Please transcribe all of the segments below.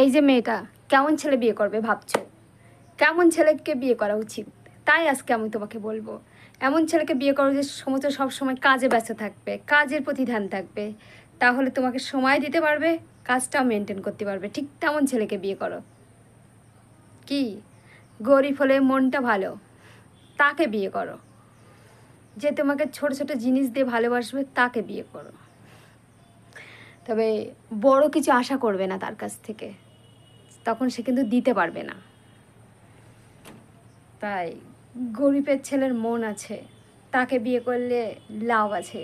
এই যে মেয়েটা, কেমন ছেলে বিয়ে করবে ভাবছ? কেমন ছেলেকে বিয়ে করা উচিত? তাই আজকে আমি তোমাকে বলব। এমন ছেলেকে বিয়ে করো যে সমস্ত সবসময় কাজে ব্যস্ত থাকবে, কাজের প্রতি ধ্যান থাকবে। তাহলে তোমাকে সময় দিতে পারবে, কাজটাও মেনটেন করতে পারবে। ঠিক তেমন ছেলেকে বিয়ে করো। কি? গরিব হলে মনটা ভালো, তাকে বিয়ে করো। যে তোমাকে ছোট ছোট জিনিস দিয়ে ভালোবাসবে, তাকে বিয়ে করো। তবে বড় কিছু আশা করবে না তার কাছ থেকে। তখন সে কিন্তু দিতে পারবে না। তাই গরিবের ছেলের মন আছে, তাকে বিয়ে করলে লাভ আছে।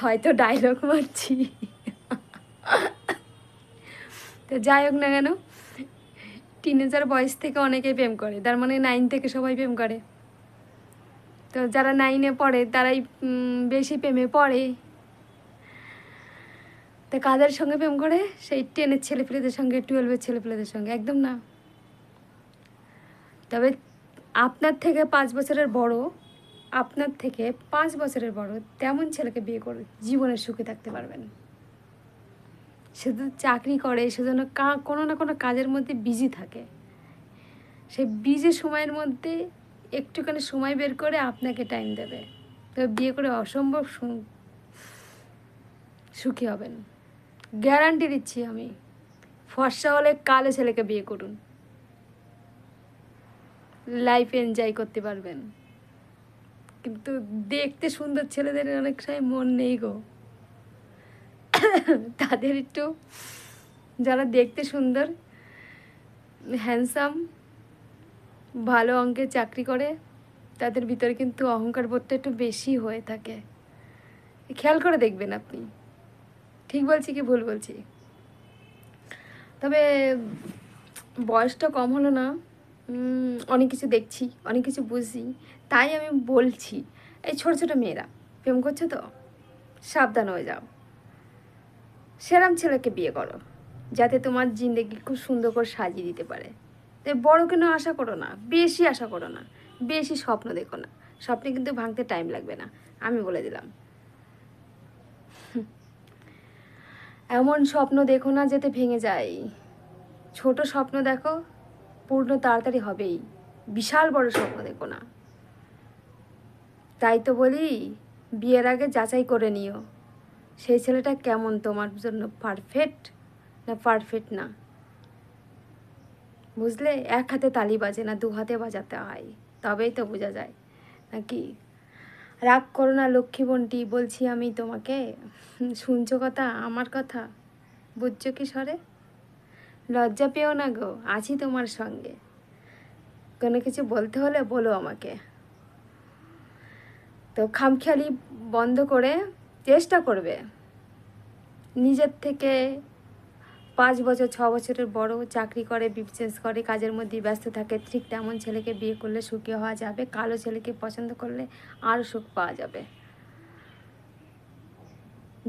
হয়তো ডায়লগ মারছি। তো যাই হোক না কেন টিনেজার বয়স থেকে অনেকেই প্রেম করে, তার মানে নাইন থেকে সবাই প্রেম করে। তো যারা নাইনে পড়ে, তারাই বেশি প্রেমে পড়ে। তা কাদের সঙ্গে প্রেম করে? সেই টেনের ছেলেপেলেদের সঙ্গে টুয়েলভের ছেলেপেলেদের সঙ্গে, একদম না। তবে আপনার থেকে পাঁচ বছরের বড়, আপনার থেকে পাঁচ বছরের বড় তেমন ছেলেকে বিয়ে করে জীবনে সুখে থাকতে পারবেন। শুধু চাকরি করে সেজন্য কোনো না কোনো কাজের মধ্যে বিজি থাকে। সেই বিজি সময়ের মধ্যে একটুখানি সময় বের করে আপনাকে টাইম দেবে। তো বিয়ে করে অসম্ভব সুখী হবেন। গ্যারান্টি দিচ্ছি আমি। ফর্সা হলে কালো ছেলেকে বিয়ে করুন। লাইফ এনজয় করতে পারবেন। কিন্তু দেখতে সুন্দর ছেলেদের অনেক সময় মন নেই গো। তাদের একটু যারা দেখতে সুন্দর হ্যান্ডসাম ভালো অঙ্কে চাকরি করে, তাদের ভিতরে কিন্তু অহংকার বোধটা একটু বেশি হয়ে থাকে। খেয়াল করে দেখবেন আপনি। ঠিক বলছি কি ভুল বলছি? তবে বয়সটা কম হলো না অনেক কিছু দেখছি, অনেক কিছু বুঝছি, তাই আমি বলছি, এই ছোট ছোট মেয়েরা, প্রেম করছ তো? সাবধান হয়ে যাও। সেরাম ছেলেকে বিয়ে করো, যাতে তোমার জিন্দগি খুব সুন্দর করে সাজিয়ে দিতে পারে। তাই বড় কেন আশা করো না, বেশি আশা করো না, বেশি স্বপ্ন দেখো না, স্বপ্নে কিন্তু ভাঙতে টাইম লাগবে না, আমি বলে দিলাম। এমন স্বপ্ন দেখো না যেতে ভেঙে যায়। ছোট স্বপ্ন দেখো, পূর্ণ তাড়াতাড়ি হবেই। বিশাল বড় স্বপ্ন দেখো না। তাই তো বলি, বিয়ের আগে যাচাই করে নিও। সেই ছেলেটা কেমন তোমার জন্য পারফেক্ট না পারফেক্ট না? বুঝলে? এক হাতে তালি বাজে না, দু হাতে বাজাতে হয়। তবেই তো বোঝা যায়। নাকি? রাগ করো না, লক্ষ্মী বোনটি, বলছি আমি তোমাকে। শুনছো কথা? আমার কথা? বুঝছ কি সরে লজ্জা পেও না গো, আছি তোমার সঙ্গে। কোনো কিছু বলতে হলে বলো আমাকে। তো খামখেয়ালি বন্ধ করে চেষ্টা করবে। নিজের থেকে পাঁচ বছর, ছ বছরের বড় চাকরি করে বিজনেস করে, কাজের মধ্যে ব্যস্ত থাকে। ঠিক তেমন ছেলেকে বিয়ে করলে সুখী হওয়া যাবে, কালো ছেলেকে পছন্দ করলে আরও সুখ পাওয়া যাবে।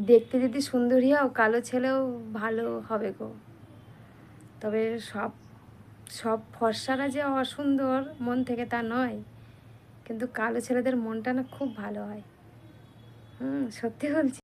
দেখতে যদি সুন্দরী হও, কালো ছেলেও ভালো হবে গো। তবে সব সব ফর্সারা যে অসুন্দর মন থেকে তা নয়, কিন্তু কালো ছেলেদের মনটা না খুব ভালো হয়। হুম, সত্যি বলছি।